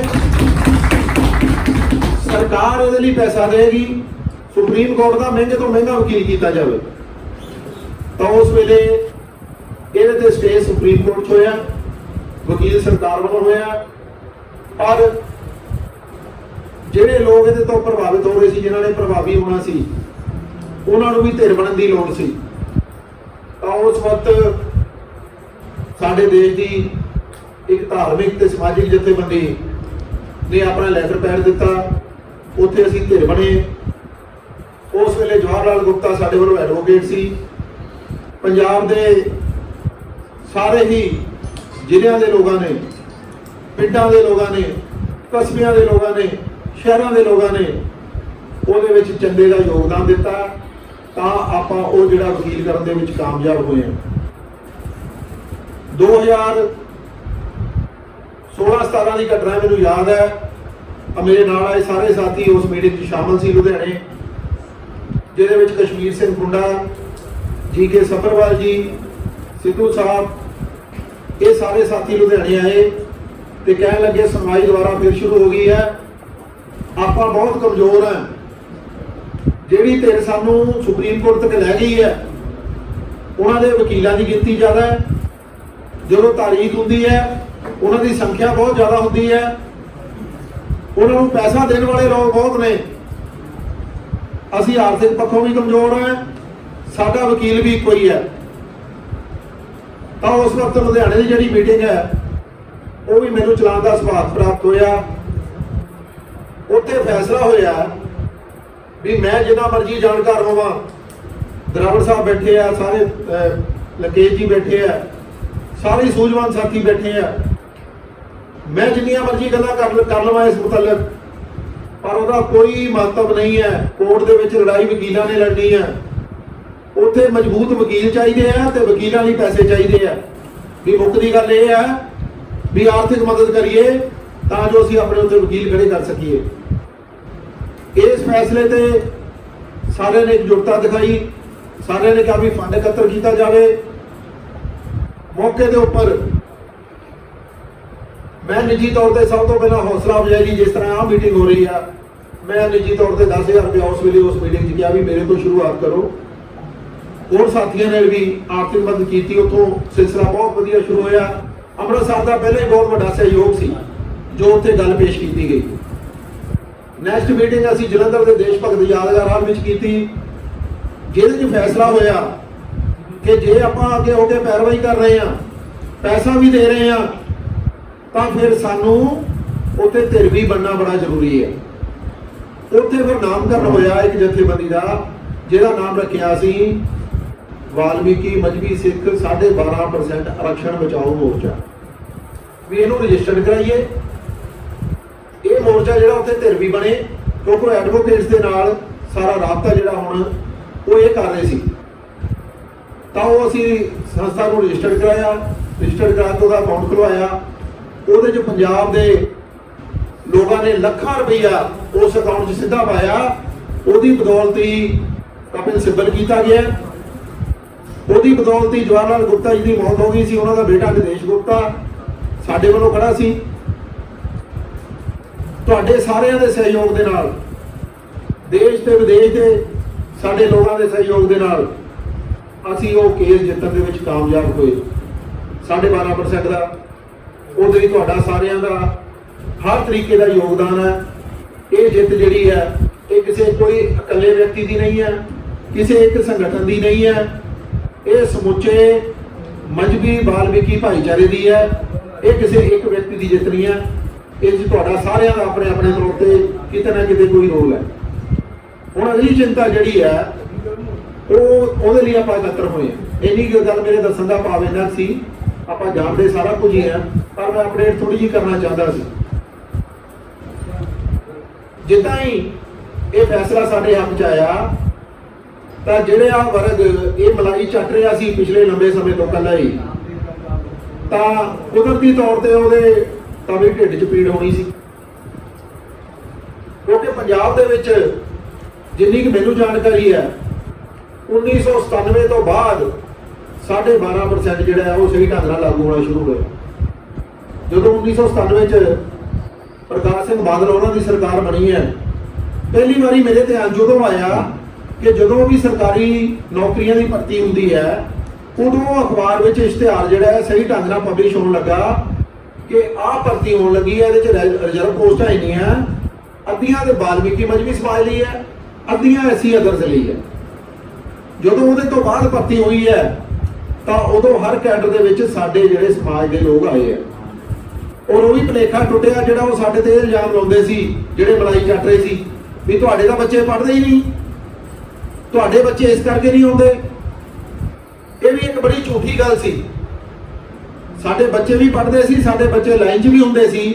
ਸਰਕਾਰ ਇਹਦੇ ਲਈ ਪੈਸਾ ਦੇਗੀ ਸੁਪਰੀਮ ਕੋਰਟ ਦਾ ਮਹਿੰਗੇ ਤੋਂ ਮਹਿੰਗਾ ਵਕੀਲ ਕੀਤਾ ਜਾਵੇ। ਤਾਂ ਉਸ ਵੇਲੇ ਇਹਦੇ ਤੇ ਸਟੇ ਸੁਪਰੀਮ ਕੋਰਟ 'ਚ ਹੋਇਆ। ਵਕੀਲ ਸਰਕਾਰ ਵੱਲੋਂ ਹੋਇਆ। ਪਰ ਜਿਹੜੇ ਲੋਕ ਇਹਦੇ ਤੋਂ ਪ੍ਰਭਾਵਿਤ ਹੋ ਰਹੇ ਸੀ, ਜਿਨ੍ਹਾਂ ਨੇ ਪ੍ਰਭਾਵੀ ਹੋਣਾ ਸੀ, ਉਹਨਾਂ ਨੂੰ ਵੀ ਧਿਰ ਬਣਨ ਦੀ ਲੋੜ ਸੀ। ਤਾਂ ਉਸ ਵਕਤ ਸਾਡੇ ਦੇਸ਼ ਦੀ ਇੱਕ ਧਾਰਮਿਕ ਤੇ ਸਮਾਜਿਕ ਜਥੇਬੰਦੀ ਨੇ ਆਪਣਾ ਲੈਟਰ ਪੈਰ ਦਿੱਤਾ। ਉੱਥੇ ਅਸੀਂ ਧਿਰ ਬਣੇ। ਉਸ ਵੇਲੇ ਜਵਾਹਰ ਲਾਲ ਗੁਪਤਾ ਸਾਡੇ ਵੱਲੋਂ ਐਡਵੋਕੇਟ ਸੀ। ਪੰਜਾਬ ਦੇ ਸਾਰੇ ਹੀ ਜ਼ਿਲ੍ਹਿਆਂ ਦੇ ਲੋਕਾਂ ਨੇ, ਪਿੰਡਾਂ ਦੇ ਲੋਕਾਂ ਨੇ, ਕਸਬਿਆਂ ਦੇ ਲੋਕਾਂ ਨੇ, ਸ਼ਹਿਰਾਂ ਦੇ ਲੋਕਾਂ ਨੇ ਉਹਦੇ ਵਿੱਚ ਚੰਗੇ ਦਾ ਯੋਗਦਾਨ ਦਿੱਤਾ ਤਾਂ ਆਪਾਂ ਉਹ ਜਿਹੜਾ ਵਕੀਲ ਕਰਨ ਦੇ ਵਿੱਚ ਕਾਮਯਾਬ ਹੋਏ ਹਾਂ। 2000 16 17 ਦੀ ਘਟਨਾ ਮੈਨੂੰ ਯਾਦ ਹੈ। ਆ ਮੇਰੇ ਨਾਲ ਆਏ ਸਾਰੇ ਸਾਥੀ ਉਸ ਮੀਟਿੰਗ 'ਚ ਸ਼ਾਮਲ ਸੀ ਲੁਧਿਆਣੇ, ਜਿਹਦੇ ਵਿੱਚ ਕਸ਼ਮੀਰ ਸਿੰਘ ਕੁੰਡਾ ਜੀ ਕੇ ਸਫਰਵਾਲ ਜੀ, ਸਿੱਧੂ ਸਾਹਿਬ, ਇਹ ਸਾਰੇ ਸਾਥੀ ਲੁਧਿਆਣੇ ਆਏ ਤੇ ਕਹਿਣ ਲੱਗੇ ਸੁਣਵਾਈ ਦੁਆਰਾ ਫਿਰ ਸ਼ੁਰੂ ਹੋ ਗਈ ਹੈ। ਆਪਾਂ ਬਹੁਤ ਕਮਜ਼ੋਰ ਹਾਂ। ਜਿਹੜੀ ਧਿਰ ਸਾਨੂੰ ਸੁਪਰੀਮ ਕੋਰਟ ਤੱਕ ਲੈ ਗਈ ਹੈ, ਉਹਨਾਂ ਦੇ ਵਕੀਲਾਂ ਦੀ ਗਿਣਤੀ ਜ਼ਿਆਦਾ ਹੈ। ਜਦੋਂ ਤਾਰੀਖ ਹੁੰਦੀ ਹੈ, ਉਹਨਾਂ ਦੀ ਸੰਖਿਆ ਬਹੁਤ ਜ਼ਿਆਦਾ ਹੁੰਦੀ ਹੈ। ਉਹਨਾਂ ਨੂੰ ਪੈਸਾ ਦੇਣ ਵਾਲੇ ਲੋਕ ਬਹੁਤ ਨੇ। ਅਸੀਂ ਆਰਥਿਕ ਪੱਖੋਂ ਵੀ ਕਮਜ਼ੋਰ ਹਾਂ ਸਾਡਾ ਵਕੀਲ ਵੀ ਇੱਕੋ ਹੀ ਹੈ। ਤਾਂ ਉਸ ਵਕਤ ਲੁਧਿਆਣੇ ਦੀ ਜਿਹੜੀ ਮੀਟਿੰਗ ਹੈ ਉਹ ਵੀ ਮੈਨੂੰ ਚਲਾਉਣ ਦਾ ਸੁਭਾਗ ਪ੍ਰਾਪਤ ਹੋਇਆ। ਉੱਥੇ ਫੈਸਲਾ ਹੋਇਆ ਵੀ ਮੈਂ ਜਿੰਨਾ ਮਰਜ਼ੀ ਜਾਣਕਾਰ ਹੋਵਾਂ ਦਰਾਵੜ ਸਾਹਿਬ ਬੈਠੇ ਆ ਸਾਰੇ ਅਹ, ਲਕੇਸ਼ ਜੀ ਬੈਠੇ ਆ ਸਾਰੇ ਸੂਝਵਾਨ ਸਾਥੀ ਬੈਠੇ ਆ। ਮੈਂ ਜਿੰਨੀਆਂ ਮਰਜ਼ੀ ਗੱਲਾਂ ਕਰ ਕਰ ਲਵਾਂ ਇਸ ਮੁਤਲਕ, ਪਰ ਉਹਦਾ ਕੋਈ ਮਹੱਤਵ ਨਹੀਂ ਹੈ। ਕੋਰਟ ਦੇ ਵਿੱਚ ਲੜਾਈ ਵਕੀਲਾਂ ਨੇ ਲੜਨੀ ਹੈ। ਉੱਥੇ ਮਜ਼ਬੂਤ ਵਕੀਲ ਚਾਹੀਦੇ ਆ ਤੇ ਵਕੀਲਾਂ ਲਈ ਪੈਸੇ ਚਾਹੀਦੇ ਆ। ਵੀ ਮੁੱਖ ਦੀ ਗੱਲ ਇਹ ਹੈ ਵੀ ਆਰਥਿਕ ਮਦਦ ਕਰੀਏ ਤਾਂ ਜੋ ਅਸੀਂ ਆਪਣੇ ਉੱਤੇ ਵਕੀਲ ਖੜੇ ਕਰ ਸਕੀਏ। ਇਸ ਫੈਸਲੇ ਤੇ ਸਾਰਿਆਂ ਨੇ ਇਕਜੁੱਟਤਾ ਦਿਖਾਈ। ਸਾਰਿਆਂ ਨੇ ਕਿਹਾ ਵੀ ਫੰਡ ਇਕੱਤਰ ਕੀਤਾ ਜਾਵੇ। ਮੌਕੇ ਦੇ ਉੱਪਰ ਮੈਂ ਨਿੱਜੀ ਤੌਰ ਤੇ ਸਭ ਤੋਂ ਪਹਿਲਾਂ ਹੌਸਲਾ ਅਫਜ਼ਾਈ ਦੀ ਜਿਸ ਤਰ੍ਹਾਂ ਆਹ ਮੀਟਿੰਗ ਹੋ ਰਹੀ ਆ, ਮੈਂ ਨਿੱਜੀ ਤੌਰ ਤੇ 10000 ਰੁਪਏ ਉਸ ਵੇਲੇ ਉਸ ਮੀਟਿੰਗ 'ਚ ਕਿਹਾ ਵੀ ਮੇਰੇ ਤੋਂ ਸ਼ੁਰੂਆਤ ਕਰੋ। ਹੋਰ ਸਾਥੀਆਂ ਨੇ ਵੀ ਆਰਥਿਕ ਮਦਦ ਕੀਤੀ, ਉਥੋਂ ਸਿਲਸਿਲਾ ਬਹੁਤ ਵਧੀਆ ਸ਼ੁਰੂ ਹੋਇਆ। ਅੰਮ੍ਰਿਤਸਰ ਦਾ ਪਹਿਲੇ ਬਹੁਤ ਵੱਡਾ ਸਹਿਯੋਗ ਸੀ, ਜੋ ਉੱਥੇ ਗੱਲ ਪੇਸ਼ ਕੀਤੀ ਗਈ। ਨੈਕਸਟ ਮੀਟਿੰਗ ਅਸੀਂ ਜਲੰਧਰ ਦੇ ਦੇਸ਼ ਭਗਤ ਯਾਦਗਾਰ ਹਾਲ ਵਿੱਚ ਕੀਤੀ। ਜਿਹਦੇ 'ਚ ਫੈਸਲਾ ਹੋਇਆ ਕਿ ਜੇ ਆਪਾਂ ਅੱਗੇ ਹੋ ਕੇ ਪੈਰਵਾਈ ਕਰ ਰਹੇ ਹਾਂ, ਪੈਸਾ ਵੀ ਦੇ ਰਹੇ ਹਾਂ ਤਾਂ ਫਿਰ ਸਾਨੂੰ ਉੱਥੇ ਧਿਰਵੀ ਬਣਨਾ ਬੜਾ ਜ਼ਰੂਰੀ ਹੈ। ਉੱਥੇ ਫਿਰ ਨਾਮਕਰਨ ਹੋਇਆ ਇੱਕ ਜਥੇਬੰਦੀ ਦਾ ਜਿਹਦਾ ਨਾਮ ਰੱਖਿਆ ਸੀ ਵਾਲਮੀਕੀ ਮਜਬੀ ਸਿੱਖ 12.5% ਆਰਕਸ਼ਣ ਬਚਾਓ ਮੋਰਚਾ। ਵੀ ਇਹਨੂੰ ਰਜਿਸਟਰਡ ਕਰਾਈਏ। ਇਹ ਮੋਰਚਾ ਜਿਹੜਾ ਉੱਥੇ ਧਿਰਵੀ ਬਣੇ, ਕਿਉਂਕਿ ਐਡਵੋਕੇਟਸ ਦੇ ਨਾਲ ਸਾਰਾ ਰਾਬਤਾ ਜਿਹੜਾ ਹੁਣ ਉਹ ਇਹ ਕਰ ਰਹੇ ਸੀ। ਤਾਂ ਉਹ ਅਸੀਂ ਸੰਸਥਾ ਨੂੰ ਰਜਿਸਟਰਡ ਕਰਾਇਆ। ਰਜਿਸਟਰਡ ਕਰਾ ਕੇ ਉਹਦਾ ਅਕਾਊਂਟ ਖੁਲਵਾਇਆ ਉਹਦੇ 'ਚ ਪੰਜਾਬ ਦੇ ਲੋਕਾਂ ਨੇ ਲੱਖਾਂ ਰੁਪਈਆ ਉਸ ਅਕਾਊਂਟ 'ਚ ਸਿੱਧਾ ਪਾਇਆ। ਉਹਦੀ ਬਦੌਲਤ ਹੀ ਕਪਿਲ ਸਿੱਬਲ ਕੀਤਾ ਗਿਆ। ਉਹਦੀ ਬਦੌਲਤ ਹੀ ਜਵਾਹਰ ਲਾਲ ਗੁਪਤਾ ਜੀ ਦੀ ਮੌਤ ਹੋ ਗਈ ਸੀ, ਉਹਨਾਂ ਦਾ ਬੇਟਾ ਨਿਦੇਸ਼ ਗੁਪਤਾ ਸਾਡੇ ਵੱਲੋਂ ਖੜਾ ਸੀ। ਤੁਹਾਡੇ ਸਾਰਿਆਂ ਦੇ ਸਹਿਯੋਗ ਦੇ ਨਾਲ, ਦੇਸ਼ ਤੇ ਵਿਦੇਸ਼ ਦੇ ਸਾਡੇ ਲੋਕਾਂ ਦੇ ਸਹਿਯੋਗ ਦੇ ਨਾਲ ਅਸੀਂ ਉਹ ਕੇਸ ਜਿੱਤਣ ਦੇ ਵਿੱਚ ਕਾਮਯਾਬ ਹੋਏ। 12.5% ਦਾ ਉਹਦੇ ਲਈ ਤੁਹਾਡਾ ਸਾਰਿਆਂ ਦਾ ਹਰ ਤਰੀਕੇ ਦਾ ਯੋਗਦਾਨ ਹੈ। ਇਹ ਜਿੱਤ ਜਿਹੜੀ ਹੈ, ਇਹ ਕਿਸੇ ਕੋਈ ਇਕੱਲੇ ਵਿਅਕਤੀ ਦੀ ਨਹੀਂ ਹੈ, ਕਿਸੇ ਇੱਕ ਸੰਗਠਨ ਦੀ ਨਹੀਂ ਹੈ। ਇਹ ਸਮੁੱਚੇ ਮਜਬੀ ਬਾਲਮੀਕੀ ਭਾਈਚਾਰੇ ਦੀ ਹੈ। ਇਹ ਕਿਸੇ ਇੱਕ ਵਿਅਕਤੀ ਦੀ ਜਿੱਤ ਨਹੀਂ ਹੈ। ਇਹ 'ਚ ਤੁਹਾਡਾ ਸਾਰਿਆਂ ਦਾ ਆਪਣੇ ਆਪਣੇ ਤੌਰ ਤੇ ਕਿਤੇ ਨਾ ਕਿਤੇ ਕੋਈ ਰੋਲ ਹੈ। ਹੁਣ ਅਗਲੀ ਚਿੰਤਾ ਜਿਹੜੀ ਹੈ, ਉਹ ਉਹਦੇ ਲਈ ਆਪਾਂ ਇਕੱਤਰ ਹੋਏ ਹਾਂ। ਇੰਨੀ ਕੁ ਗੱਲ ਮੇਰੇ ਦੱਸਣ ਦਾ ਭਾਵ ਇਹਨਾਂ ਸੀ। ਆਪਾਂ ਜਾਣਦੇ ਸਾਰਾ ਕੁਝ ਹੀ ਆ ਪਰ ਮੈਂ ਅਪਡੇਟ ਥੋੜੀ ਜਿਹੀ ਕਰਨਾ ਚਾਹੁੰਦਾ ਸੀ। ਜਿੱਦਾਂ ਹੀ ਇਹ ਫੈਸਲਾ ਸਾਡੇ ਹੱਥ 'ਚ ਆਇਆ, ਤਾਂ ਜਿਹੜੇ ਆ ਵਰਗ ਇਹ ਮਲਾਈ ਚੱਟ ਰਿਹਾ ਸੀ ਪਿਛਲੇ ਲੰਬੇ ਸਮੇਂ ਤੋਂ ਪਹਿਲਾਂ ਹੀ, ਤਾਂ ਕੁਦਰਤੀ ਤੌਰ ਤੇ ਉਹਦੇ ਤਾਂ ਵੀ ਢਿੱਡ 'ਚ ਪੀੜ ਹੋਣੀ ਸੀ। ਕਿਉਂਕਿ ਪੰਜਾਬ ਦੇ ਵਿੱਚ ਜਿੰਨੀ ਕਿ ਮੈਨੂੰ ਜਾਣਕਾਰੀ ਹੈ 1997 ਤੋਂ ਬਾਅਦ 12.5% ਜਿਹੜਾ ਹੈ ਉਹ ਸਹੀ ਢੰਗ ਨਾਲ ਲਾਗੂ ਹੋਣਾ ਸ਼ੁਰੂ ਹੋਇਆ। ਜਦੋਂ 1997 ਚ ਪ੍ਰਕਾਸ਼ ਸਿੰਘ ਬਾਦਲ ਉਹਨਾਂ ਦੀ ਸਰਕਾਰ ਬਣੀ ਹੈ, ਪਹਿਲੀ ਵਾਰੀ ਮੇਰੇ ਧਿਆਨ ਜਦੋਂ ਆਇਆ ਕਿ ਜਦੋਂ ਵੀ ਸਰਕਾਰੀ ਨੌਕਰੀਆਂ ਦੀ ਭਰਤੀ ਹੁੰਦੀ ਹੈ, ਉਦੋਂ ਅਖਬਾਰ ਵਿੱਚ ਇਸ਼ਤਿਹਾਰ ਜਿਹੜਾ ਹੈ ਸਹੀ ਢੰਗ ਨਾਲ ਪਬਲਿਸ਼ ਹੋਣ ਲੱਗਾ ਕਿ ਆਹ ਭਰਤੀ ਹੋਣ ਲੱਗੀ ਹੈ, ਇਹਦੇ ਚ ਰਿਜ਼ਰਵ ਪੋਸਟਾਂ ਇੰਨੀਆਂ ਅੱਧੀਆਂ ਤੇ ਬਾਲਮੀਕੀ ਮਜਬੀ ਸਮਾਜ ਲਈ ਹੈ, ਅੱਧੀਆਂ ਐਸੀ ਅਦਰਸ ਲਈ ਹੈ। ਜਦੋਂ ਉਹਦੇ ਤੋਂ ਬਾਅਦ ਭਰਤੀ ਹੋਈ ਹੈ, ਤਾਂ ਉਦੋਂ ਹਰ ਕੈਡਰ ਦੇ ਵਿੱਚ ਸਾਡੇ ਜਿਹੜੇ ਸਮਾਜ ਦੇ ਲੋਕ ਆਏ ਆ ਔਰ ਉਹ ਵੀ ਭਲੇਖਾ ਟੁੱਟਿਆ ਜਿਹੜਾ ਉਹ ਸਾਡੇ ਤੇ ਇਲਜ਼ਾਮ ਲਾਉਂਦੇ ਸੀ, ਜਿਹੜੇ ਮਲਾਈ ਚੱਟ ਰਹੇ ਸੀ, ਵੀ ਤੁਹਾਡੇ ਤਾਂ ਬੱਚੇ ਪੜ੍ਹਦੇ ਹੀ ਨਹੀਂ। ਤੁਹਾਡੇ ਬੱਚੇ ਇਸ ਕਰਕੇ ਨਹੀਂ ਆਉਂਦੇ। ਇਹ ਵੀ ਇੱਕ ਬੜੀ ਝੂਠੀ ਗੱਲ ਸੀ। ਸਾਡੇ ਬੱਚੇ ਵੀ ਪੜ੍ਹਦੇ ਸੀ, ਸਾਡੇ ਬੱਚੇ ਲਾਈਨ 'ਚ ਵੀ ਹੁੰਦੇ ਸੀ।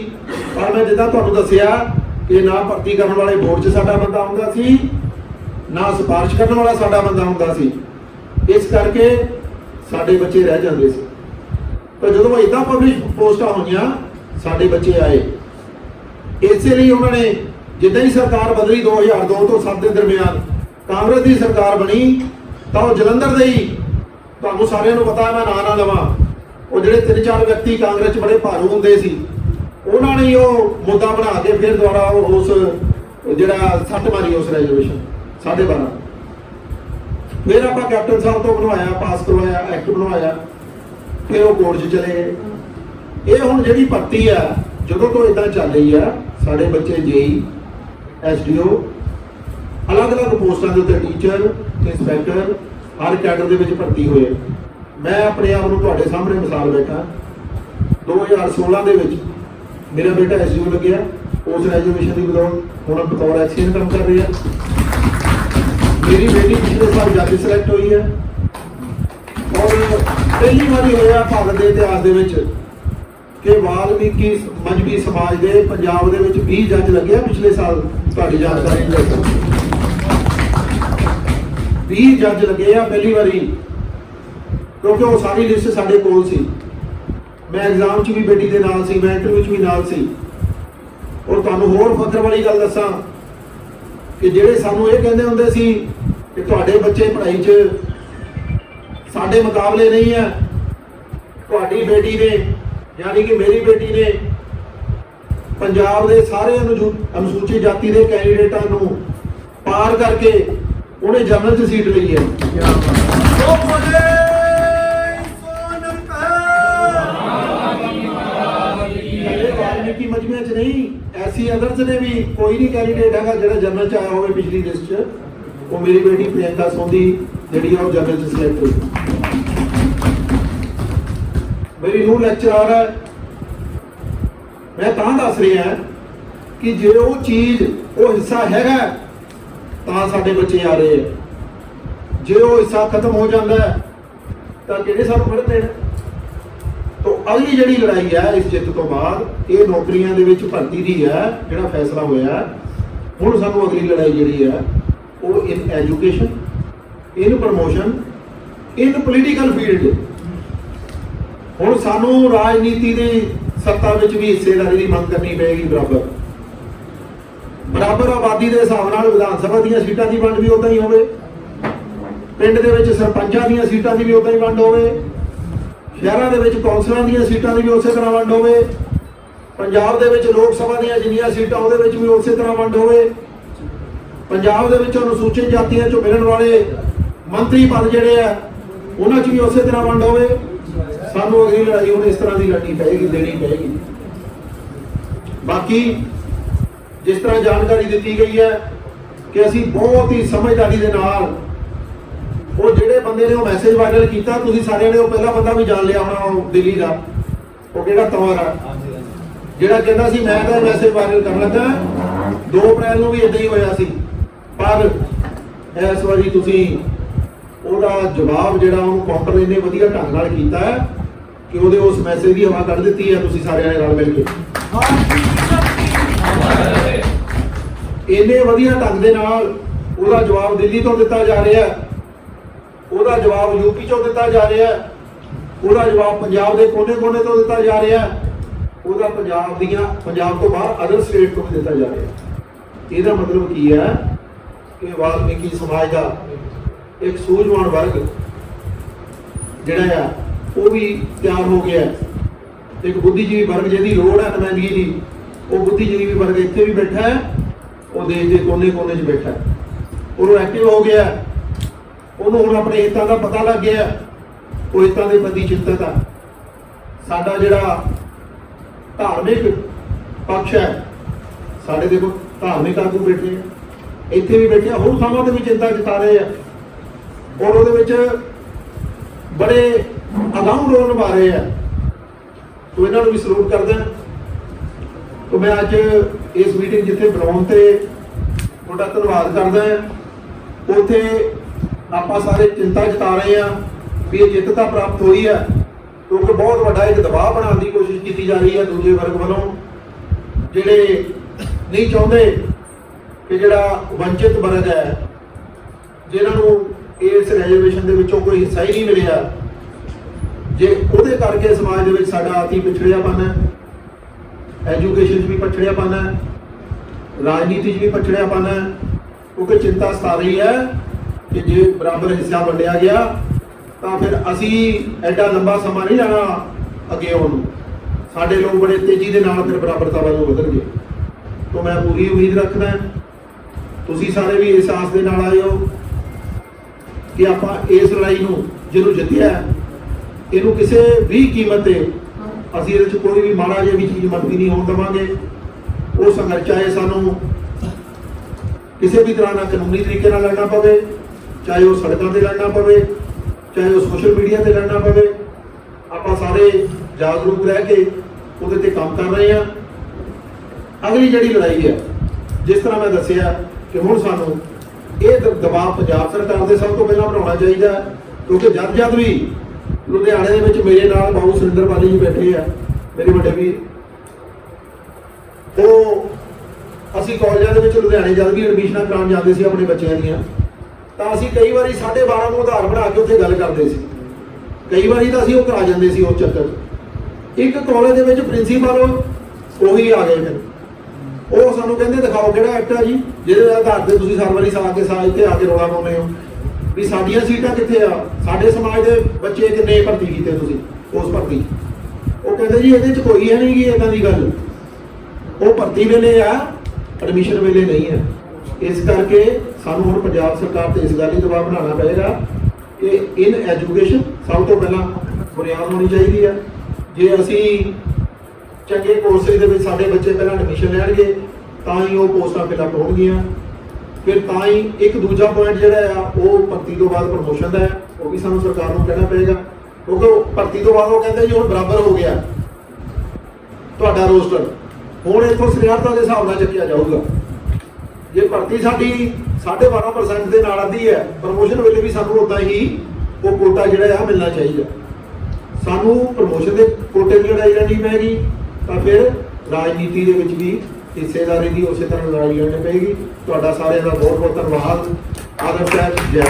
ਪਰ ਮੈਂ ਜਿੱਦਾਂ ਤੁਹਾਨੂੰ ਦੱਸਿਆ ਕਿ ਨਾ ਭਰਤੀ ਕਰਨ ਵਾਲੇ ਬੋਰਡ 'ਚ ਸਾਡਾ ਬੰਦਾ ਹੁੰਦਾ ਸੀ, ਨਾ ਸਿਫਾਰਿਸ਼ ਕਰਨ ਵਾਲਾ ਸਾਡਾ ਬੰਦਾ ਹੁੰਦਾ ਸੀ। ਇਸ ਕਰਕੇ ਸਾਡੇ ਬੱਚੇ ਰਹਿ ਜਾਂਦੇ ਸੀ। ਪਰ ਜਦੋਂ ਇਦਾਂ ਪਬਲਿਸ਼ ਪੋਸਟਾਂ ਹੋਈਆਂ ਸਾਡੇ ਬੱਚੇ ਆਏ। ਇਸੇ ਲਈ ਉਹਨਾਂ ਨੇ ਜਿੱਦਾਂ ਹੀ ਸਰਕਾਰ ਬਦਲੀ 2002 ਤੋਂ 7 ਦੇ ਦਰਮਿਆਨ ਕਾਂਗਰਸ ਦੀ ਸਰਕਾਰ ਬਣੀ, ਤਾਂ ਉਹ ਜਲੰਧਰ ਦੇ ਹੀ, ਤੁਹਾਨੂੰ ਸਾਰਿਆਂ ਨੂੰ ਪਤਾ ਮੈਂ ਨਾਂ ਨਾ ਲਵਾਂ, ਉਹ ਜਿਹੜੇ ਤਿੰਨ ਚਾਰ ਵਿਅਕਤੀ ਕਾਂਗਰਸ 'ਚ ਬੜੇ ਭਾਰੂ ਹੁੰਦੇ ਸੀ, ਉਹਨਾਂ ਨੇ ਉਹ ਮੁੱਦਾ ਬਣਾ ਕੇ ਫਿਰ ਦੁਬਾਰਾ ਉਹ ਉਸ, ਜਿਹੜਾ ਸੱਟ ਮਾਰੀ ਉਸ ਰੈਜ਼ੋਲੂਸ਼ਨ 12.5 ਫਿਰ ਆਪਾਂ ਕੈਪਟਨ ਸਾਹਿਬ ਤੋਂ ਬਣਵਾਇਆ, ਪਾਸ ਕਰਵਾਇਆ, ਐਕਟ ਬਣਵਾਇਆ, ਫਿਰ ਉਹ ਕੋਰਟ 'ਚ ਚਲੇ ਗਏ। ਇਹ ਹੁਣ ਜਿਹੜੀ ਭਰਤੀ ਆ, ਜਦੋਂ ਤੋਂ ਇਦਾਂ ਚੱਲ ਰਹੀ ਆ, ਸਾਡੇ ਬੱਚੇ ਜੇਈ ਐਸਡੀਓ ਅਲੱਗ-ਅਲੱਗ ਪੋਸਟਾਂ ਦੇ ਉੱਤੇ ਟੀਚਰ ਇੰਸਪੈਕਟਰ, ਹਰ ਕੈਡਰ ਦੇ ਵਿੱਚ ਭਰਤੀ ਹੋਏ ਮੈਂ ਆਪਣੇ ਆਪ ਨੂੰ ਤੁਹਾਡੇ ਸਾਹਮਣੇ ਮਿਸਾਲ ਬੈਠਾ। 2016 ਦੇ ਵਿੱਚ ਮੇਰਾ ਬੇਟਾ ਐਸਡੀਓ ਲੱਗਿਆ, ਉਸ ਰੈਜੂਲੇਸ਼ਨ ਦੀ ਬਦੌਲਤ ਹੁਣ ਬਤੌਰ ਐਕਸੀਅਨ ਕੰਮ ਕਰ ਰਹੀ। ਹੈ ਮੇਰੀ ਬੇਟੀ ਪਿਛਲੇ ਸਾਲ ਜੱਜ ਸਿਲੈਕਟ ਹੋਈ ਹੈ ਔਰ ਪਹਿਲੀ ਵਾਰੀ ਹੋਇਆ ਭਾਰਤ ਦੇ ਇਤਿਹਾਸ ਦੇ ਵਿੱਚ ਕਿ ਵਾਲਮੀਕੀ ਮਜਬੀ ਸਮਾਜ ਦੇ ਪੰਜਾਬ ਦੇ ਵਿੱਚ 20 ਜੱਜ ਲੱਗਿਆ ਪਿਛਲੇ ਸਾਲ ਤੁਹਾਡੀ ਜਾਣਕਾਰੀ ਲਈ 20 ਜੱਜ ਲੱਗੇ ਆ ਪਹਿਲੀ ਵਾਰੀ। ਕਿਉਂਕਿ ਉਹ ਸਾਰੀ ਲਿਸਟ ਸਾਡੇ ਕੋਲ ਸੀ। ਮੈਂ ਐਗਜ਼ਾਮ 'ਚ ਵੀ ਬੇਟੀ ਦੇ ਨਾਲ ਸੀ, ਮੈਂ ਇੰਟਰਵਿਊ 'ਚ ਵੀ ਨਾਲ ਸੀ। ਔਰ ਤੁਹਾਨੂੰ ਹੋਰ ਫਖਰ ਵਾਲੀ ਗੱਲ ਦੱਸਾਂ ਕਿ ਜਿਹੜੇ ਸਾਨੂੰ ਇਹ ਕਹਿੰਦੇ ਹੁੰਦੇ ਸੀ ਕਿ ਤੁਹਾਡੇ ਬੱਚੇ ਪੜ੍ਹਾਈ 'ਚ ਸਾਡੇ ਮੁਕਾਬਲੇ ਨਹੀਂ ਹੈ ਤੁਹਾਡੀ ਬੇਟੀ ਨੇ ਯਾਨੀ ਕਿ ਮੇਰੀ ਬੇਟੀ ਨੇ ਪੰਜਾਬ ਦੇ ਸਾਰੇ ਅਨੁਸੂਚਿਤ ਜਾਤੀ ਦੇ ਕੈਂਡੀਡੇਟਾਂ ਨੂੰ ਪਾਰ ਕਰਕੇ ਉਹਨੇ ਜਨਰਲ 'ਚ ਸੀਟ ਲਈ ਹੈ। ਮਜਮੇ 'ਚ ਨਹੀਂ ਐਸੀ ਅਦਰਸ ਨੇ ਵੀ ਕੋਈ ਨਹੀਂ ਕੈਂਡੀਡੇਟ ਹੈਗਾ ਜਿਹੜਾ ਜਨਰਲ 'ਚ ਆਇਆ ਹੋਵੇ ਪਿਛਲੀ ਲਿਸਟ 'ਚ ਉਹ ਮੇਰੀ ਬੇਟੀ ਪ੍ਰਿਯੰਕਾ ਸੋਂਦੀ ਜਿਹੜੀ ਉਹ ਜਨਰਲ 'ਚ ਸਿਲੈਕਟ ਹੋਈ। ਮੇਰੀ ਨੂੰ ਲੈਕਚਰਰ ਹੈ। ਮੈਂ ਤਾਂ ਦੱਸ ਰਿਹਾ ਕਿ ਜੇ ਉਹ ਚੀਜ਼, ਉਹ ਹਿੱਸਾ ਹੈਗਾ ਤਾਂ ਸਾਡੇ ਬੱਚੇ ਆ ਰਹੇ ਆ ਜੇ ਉਹ ਹਿੱਸਾ ਖਤਮ ਹੋ ਜਾਂਦਾ ਤਾਂ ਕਿਹੜੇ ਸਾਨੂੰ ਪੜ੍ਹਦੇ ਨੇ ਤੋ ਅਗਲੀ ਜਿਹੜੀ ਲੜਾਈ ਹੈ ਇਸ ਜਿੱਤ ਤੋਂ ਬਾਅਦ, ਇਹ ਨੌਕਰੀਆਂ ਦੇ ਵਿੱਚ ਭਰਤੀ ਦੀ ਹੈ, ਜਿਹੜਾ ਫੈਸਲਾ ਹੋਇਆ ਹੁਣ ਸਾਨੂੰ ਅਗਲੀ ਲੜਾਈ ਜਿਹੜੀ ਹੈ, ਉਹ in education in promotion in political field ਹੁਣ ਸਾਨੂੰ ਰਾਜਨੀਤੀ ਦੀ ਸੱਤਾ ਵਿੱਚ ਵੀ ਹਿੱਸੇਦਾਰੀ ਦੀ ਮੰਗ ਕਰਨੀ ਪਏਗੀ ਬਰਾਬਰ। ਬਰਾਬਰ ਆਬਾਦੀ ਦੇ ਹਿਸਾਬ ਨਾਲ ਵਿਧਾਨ ਸਭਾ ਦੀਆਂ ਸੀਟਾਂ ਦੀ ਵੰਡ ਵੀ ਉਦਾਂ ਹੀ ਹੋਵੇ। ਪਿੰਡ ਦੇ ਵਿੱਚ ਸਰਪੰਚਾਂ ਦੀਆਂ ਸੀਟਾਂ ਦੀ ਵੀ ਉਦਾਂ ਹੀ ਵੰਡ ਹੋਵੇ। ਸ਼ਹਿਰਾਂ ਦੇ ਵਿੱਚ ਕੌਂਸਲਰਾਂ ਦੀਆਂ ਸੀਟਾਂ ਦੀ ਵੀ ਉਸੇ ਤਰ੍ਹਾਂ ਵੰਡ ਹੋਵੇ। ਪੰਜਾਬ ਦੇ ਵਿੱਚ ਲੋਕ ਸਭਾ ਦੀਆਂ ਜਿੰਨੀਆਂ ਸੀਟਾਂ ਉਹਦੇ ਵਿੱਚ ਵੀ ਉਸੇ ਤਰ੍ਹਾਂ ਵੰਡ ਹੋਵੇ। ਪੰਜਾਬ ਦੇ ਵਿੱਚ ਅਨੁਸੂਚਿਤ ਜਾਤੀਆਂ ਚੋਂ ਮਿਲਣ ਵਾਲੇ ਮੰਤਰੀ ਪਦ ਜਿਹੜੇ ਆ, ਉਹਨਾਂ 'ਚ ਵੀ ਉਸੇ ਤਰ੍ਹਾਂ ਵੰਡ ਹੋਵੇ। ਸਾਨੂੰ ਅਗਲੀ ਲੜਾਈ ਹੁਣ ਇਸ ਤਰ੍ਹਾਂ ਦੀ ਲੜਨੀ ਪਏਗੀ ਦੇਣੀ ਪਏਗੀ। ਬਾਕੀ ਜਿਸ ਤਰ੍ਹਾਂ ਜਾਣਕਾਰੀ ਦਿੱਤੀ ਗਈ ਹੈ ਕਿ ਅਸੀਂ ਬਹੁਤ ਹੀ ਸਮਝਦਾਰੀ ਦੇ ਨਾਲ ਉਹ ਜਿਹੜੇ ਬੰਦੇ ਨੇ ਉਹ ਮੈਸੇਜ ਵਾਇਰਲ ਕੀਤਾ ਤੁਸੀਂ ਸਾਰਿਆਂ ਨੇ ਉਹ ਪਹਿਲਾ ਬੰਦਾ ਵੀ ਜਾਣ ਲਿਆ ਹੋਣਾ ਉਹ ਦਿੱਲੀ ਦਾ। ਉਹ ਕਿਹੜਾ ਤੰਵਰ ਆ? ਜਿਹੜਾ ਕਹਿੰਦਾ ਸੀ ਮੈਂ ਤਾਂ ਮੈਸੇਜ ਵਾਇਰਲ ਕਰਨ ਲੱਗਾ 2 ਅਪ੍ਰੈਲ ਨੂੰ ਵੀ ਇਦਾਂ ਹੀ ਹੋਇਆ ਸੀ। ਪਰ ਇਸ ਵਾਰੀ ਤੁਸੀਂ ਉਹਦਾ ਜਵਾਬ ਜਿਹੜਾ ਉਹਨੂੰ ਕਾਊਂਟਰ ਇੰਨੇ ਵਧੀਆ ਢੰਗ ਨਾਲ ਕੀਤਾ ਹੈ। ਕਿ ਉਹਦੇ ਉਸ ਮੈਸੇਜ ਦੀ ਹਵਾ ਕੱਢ ਦਿੱਤੀ ਹੈ, ਤੁਸੀਂ ਸਾਰਿਆਂ ਨੇ ਰਲ ਮਿਲ ਕੇ। ਇੰਨੇ ਵਧੀਆ ਢੰਗ ਦੇ ਨਾਲ ਉਹਦਾ ਜਵਾਬ ਦਿੱਲੀ ਤੋਂ ਦਿੱਤਾ ਜਾ ਰਿਹਾ ਉਹਦਾ ਜਵਾਬ ਯੂਪੀ ਚੋਂ ਦਿੱਤਾ ਜਾ ਰਿਹਾ ਉਹਦਾ ਜਵਾਬ ਪੰਜਾਬ ਦੇ ਕੋਨੇ-ਕੋਨੇ ਤੋਂ ਦਿੱਤਾ ਜਾ ਰਿਹਾ ਉਹਦਾ ਪੰਜਾਬ ਦੀਆਂ, ਪੰਜਾਬ ਤੋਂ ਬਾਹਰ ਅਦਰ ਸਟੇਟ ਤੋਂ ਵੀ ਦਿੱਤਾ ਜਾ ਰਿਹਾ ਇਹਦਾ ਮਤਲਬ ਕੀ ਹੈ ਕਿ ਵਾਲਮੀਕੀ ਸਮਾਜ ਦਾ ਇੱਕ ਸੂਝਵਾਨ ਵਰਗ ਜਿਹੜਾ ਆ ਉਹ ਵੀ ਤਿਆਰ ਹੋ ਗਿਆ। ਹੈ। ਇੱਕ ਬੁੱਧੀਜੀਵੀ ਵਰਗ ਜਿਹਦੀ ਲੋੜ ਹੈ ਨੁਮਾਇੰਦਗੀ ਦੀ ਉਹ ਬੁੱਧੀਜੀਵੀ ਵਰਗ ਇੱਥੇ ਵੀ ਬੈਠਾ ਹੈ, ਉਹ ਦੇਸ਼ ਦੇ ਕੋਨੇ-ਕੋਨੇ 'ਚ ਬੈਠਾ ਹੈ। ਉਹ ਐਕਟਿਵ ਹੋ ਗਿਆ। ਉਹਨੂੰ ਹੁਣ ਆਪਣੇ ਹਿੱਤਾਂ ਦਾ ਪਤਾ ਲੱਗ ਗਿਆ। ਉਹ ਹਿੱਤਾਂ ਦੇ ਪ੍ਰਤੀ ਚਿੰਤਤ ਹੈ ਸਾਡਾ ਜਿਹੜਾ ਧਾਰਮਿਕ ਪੱਖ ਹੈ, ਸਾਡੇ ਦੇਖੋ ਧਾਰਮਿਕ ਆਗੂ ਬੈਠੇ ਆ। ਇੱਥੇ ਵੀ ਬੈਠੇ ਆ, ਹੋਰ ਥਾਵਾਂ ਦੇ ਵਿੱਚ ਚਿੰਤਾ ਜਤਾ ਰਹੇ ਆ। ਔਰ ਉਹਦੇ ਵਿੱਚ ਬੜੇ ਅਗਾਊਂ ਰੋਲ ਨਿਭਾ ਰਹੇ ਆ। ਤੋ ਇਹਨਾਂ ਨੂੰ ਵੀ ਸਲੂਟ ਕਰਦਾ ਤੋ ਮੈਂ ਅੱਜ ਇਸ ਮੀਟਿੰਗ ਜਿੱਥੇ ਬਣਾਉਣ ਤੇ ਤੁਹਾਡਾ ਧੰਨਵਾਦ ਕਰਦਾ ਹਾਂ। ਉੱਥੇ ਆਪਾਂ ਸਾਰੇ ਚਿੰਤਾ ਜਤਾ ਰਹੇ ਆ ਵੀ ਇਹ ਜਿੱਤ ਤਾਂ ਪ੍ਰਾਪਤ ਹੋਈ ਹੈ ਕਿਉਂਕਿ ਬਹੁਤ ਵੱਡਾ ਇੱਕ ਦਬਾਅ ਬਣਾਉਣ ਦੀ ਕੋਸ਼ਿਸ਼ ਕੀਤੀ ਜਾ ਰਹੀ ਹੈ ਦੂਜੇ ਵਰਗ ਵੱਲੋਂ। ਜਿਹੜੇ ਨਹੀਂ ਚਾਹੁੰਦੇ ਕਿ ਜਿਹੜਾ ਵੰਚਿਤ ਵਰਗ ਹੈ ਜਿਹਨਾਂ ਨੂੰ ਇਸ ਰੈਜ਼ਰਵੇਸ਼ਨ ਦੇ ਵਿੱਚੋਂ ਕੋਈ ਹਿੱਸਾ ਹੀ ਨਹੀਂ ਮਿਲਿਆ ਜੇ ਉਹਦੇ ਕਰਕੇ ਸਮਾਜ ਦੇ ਵਿੱਚ ਸਾਡਾ ਅਤੀ ਪਿਛੜਿਆਪਨ ਹੈ ਐਜੂਕੇਸ਼ਨ 'ਚ ਵੀ ਪਛੜਿਆਪਨ ਹੈ, ਰਾਜਨੀਤੀ 'ਚ ਵੀ ਪਛੜਿਆਪਨ ਹੈ, ਕਿਉਂਕਿ ਚਿੰਤਾ ਸਤਾ ਰਹੀ ਹੈ ਕਿ ਜੇ ਬਰਾਬਰ ਹਿੱਸਾ ਵੰਡਿਆ ਗਿਆ, ਤਾਂ ਫਿਰ ਅਸੀਂ ਐਡਾ ਲੰਬਾ ਸਮਾਂ ਨਹੀਂ ਲੈਣਾ ਅੱਗੇ ਆਉਣ ਨੂੰ। ਸਾਡੇ ਲੋਕ ਬੜੇ ਤੇਜ਼ੀ ਦੇ ਨਾਲ ਫਿਰ ਬਰਾਬਰਤਾ ਵੱਲ ਵਧਣਗੇ। ਤੋਂ ਮੈਂ ਪੂਰੀ ਉਮੀਦ ਰੱਖਦਾ ਤੁਸੀਂ ਸਾਰੇ ਵੀ ਇਸ ਆਸ ਦੇ ਨਾਲ ਆਏ ਹੋ ਕਿ ਆਪਾਂ ਇਸ ਲੜਾਈ ਨੂੰ ਜਿਹਨੂੰ ਜਿੱਤਿਆ ਇਹਨੂੰ ਕਿਸੇ ਵੀ ਕੀਮਤ ਤੇ ਅਸੀਂ ਇਹਦੇ ਚ ਕੋਈ ਵੀ ਮਾੜਾ ਜਿਹਾ ਵੀ ਚੀਜ਼ ਮੰਨਦੀ ਨਹੀਂ ਹੋਣ ਦਵਾਂਗੇ। ਉਹ ਸੰਘਰਸ਼ ਚਾਹੇ ਸਾਨੂੰ ਕਿਸੇ ਵੀ ਤਰ੍ਹਾਂ ਨਾਲ ਕਾਨੂੰਨੀ ਤਰੀਕੇ ਨਾਲ ਲੜਨਾ ਪਵੇ ਚਾਹੇ ਉਹ ਸੜਕਾਂ ਤੇ ਲੜਨਾ ਪਵੇ ਚਾਹੇ ਉਹ ਸੋਸ਼ਲ ਮੀਡੀਆ ਤੇ ਲੜਨਾ ਪਵੇ ਆਪਾਂ ਸਾਰੇ ਜਾਗਰੂਕ ਰਹਿ ਕੇ ਉਹਦੇ ਤੇ ਕੰਮ ਕਰ ਰਹੇ ਹਾਂ। ਅਗਲੀ ਜਿਹੜੀ ਲੜਾਈ ਹੈ ਜਿਸ ਤਰ੍ਹਾਂ ਮੈਂ ਦੱਸਿਆ ਕਿ ਹੁਣ ਸਾਨੂੰ ਇਹ ਦਬਾਅ ਪੰਜਾਬ ਸਰਕਾਰ ਦੇ ਸਭ ਤੋਂ ਪਹਿਲਾਂ ਬਣਾਉਣਾ ਚਾਹੀਦਾ ਕਿਉਂਕਿ ਜਦ ਜਦ ਵੀ ਲੁਧਿਆਣੇ ਦੇ ਵਿੱਚ ਮੇਰੇ ਨਾਲ ਬਾਬੂ ਸੁਰਿੰਦਰ ਬਾਲੀ ਜੀ ਬੈਠੇ ਆ, ਮੇਰੇ ਵੱਡੇ ਵੀਰ। ਉਹ ਅਸੀਂ ਕਾਲਜਾਂ ਦੇ ਵਿੱਚ ਲੁਧਿਆਣੇ ਜਦ ਵੀ ਐਡਮਿਸ਼ਨਾਂ ਕਰਾਉਣ ਜਾਂਦੇ ਸੀ ਆਪਣੇ ਬੱਚਿਆਂ ਦੀਆਂ, ਤਾਂ ਅਸੀਂ ਕਈ ਵਾਰੀ 12:30 ਨੂੰ ਆਧਾਰ ਬਣਾ ਕੇ ਉੱਥੇ ਗੱਲ ਕਰਦੇ ਸੀ। ਕਈ ਵਾਰੀ ਤਾਂ ਅਸੀਂ ਉਹ ਕਰਾ ਜਾਂਦੇ ਸੀ ਉਹ ਚੱਕਰ 'ਚ। ਇੱਕ ਕਾਲਜ ਦੇ ਵਿੱਚ ਪ੍ਰਿੰਸੀਪਲ ਉਹੀ ਆ ਗਏ ਫਿਰ। ਉਹ ਸਾਨੂੰ ਕਹਿੰਦੇ ਦਿਖਾਓ ਕਿਹੜਾ ਐਕਟ ਆ ਜੀ, ਜਿਹਦੇ ਆਧਾਰ ਤੇ ਤੁਸੀਂ ਹਰ ਵਾਰੀ ਸਾਲ ਕੇ ਸਾਲ ਇੱਥੇ ਆ ਕੇ ਰੌਲਾ ਪਾਉਂਦੇ ਹੋ। ਵੀ ਸਾਡੀਆਂ ਸੀਟਾਂ ਕਿੱਥੇ ਆ? ਸਾਡੇ ਸਮਾਜ ਦੇ ਬੱਚੇ ਕਿੰਨੇ ਭਰਤੀ ਕੀਤੇ ਤੁਸੀਂ ਉਸ ਭਰਤੀ? ਉਹ ਕਹਿੰਦੇ ਜੀ ਇਹਦੇ 'ਚ ਕੋਈ ਹੈ ਨਹੀਂ ਗੀ ਇਦਾਂ ਦੀ ਗੱਲ। ਉਹ ਭਰਤੀ ਵੇਲੇ ਆ ਐਡਮਿਸ਼ਨ ਵੇਲੇ ਨਹੀਂ ਹੈ ਇਸ ਕਰਕੇ ਸਾਨੂੰ ਹੁਣ ਪੰਜਾਬ ਸਰਕਾਰ ਤੇ ਇਸ ਗੱਲ ਲਈ ਦਬਾਅ ਬਣਾਉਣਾ ਪਏਗਾ ਕਿ ਇਨ ਐਜੂਕੇਸ਼ਨ ਸਭ ਤੋਂ ਪਹਿਲਾਂ ਬੁਨਿਆਦ ਹੋਣੀ ਚਾਹੀਦੀ ਹੈ ਜੇ ਅਸੀਂ ਚੰਗੇ ਕੋਰਸਿਸ ਦੇ ਵਿੱਚ ਸਾਡੇ ਬੱਚੇ ਪਹਿਲਾਂ ਐਡਮਿਸ਼ਨ ਲੈਣਗੇ, ਤਾਂ ਹੀ ਉਹ ਪੋਸਟਾਂ ਫਿਲਅਪ ਹੋਣਗੀਆਂ। ਫਿਰ ਤਾਂ ਹੀ ਇੱਕ ਦੂਜਾ ਪੁਆਇੰਟ ਜਿਹੜਾ ਆ, ਉਹ ਭਰਤੀ ਤੋਂ ਬਾਅਦ ਪ੍ਰਮੋਸ਼ਨ ਦਾ ਹੈ, ਉਹ ਵੀ ਸਾਨੂੰ ਸਰਕਾਰ ਨੂੰ ਕਹਿਣਾ ਪਏਗਾ। ਕਿਉਂਕਿ ਉਹ ਭਰਤੀ ਤੋਂ ਬਾਅਦ ਉਹ ਕਹਿੰਦੇ ਜੀ ਹੁਣ ਬਰਾਬਰ ਹੋ ਗਿਆ ਤੁਹਾਡਾ ਰੋਸਟਰ ਹੁਣ ਇੱਥੋਂ ਸਿਆਰਤਾ ਦੇ ਹਿਸਾਬ ਨਾਲ ਚੱਕਿਆ ਜਾਊਗਾ। ਜੇ ਭਰਤੀ ਸਾਡੀ 12.5% ਦੇ ਨਾਲ ਆਦੀ ਹੈ ਪ੍ਰਮੋਸ਼ਨ ਵੇਲੇ ਵੀ ਸਾਨੂੰ ਉਦਾਂ ਹੀ ਉਹ ਕੋਟਾ ਜਿਹੜਾ ਆ ਮਿਲਣਾ ਚਾਹੀਦਾ। ਸਾਨੂੰ ਪ੍ਰਮੋਸ਼ਨ ਦੇ ਕੋਟੇ ਦੀ ਲੜਾਈ ਲੜਨੀ ਪੈਗੀ ਤਾਂ ਫਿਰ ਰਾਜਨੀਤੀ ਦੇ ਵਿੱਚ ਵੀ ਹਿੱਸੇਦਾਰੀ ਦੀ ਉਸੇ ਤਰ੍ਹਾਂ ਲੜਾਈ ਲੜਨੀ ਪਏਗੀ। ਤੁਹਾਡਾ ਸਾਰਿਆਂ ਦਾ ਬਹੁਤ ਬਹੁਤ ਧੰਨਵਾਦ। ਆਦਰ ਸਾਹਿਬ ਜੈ।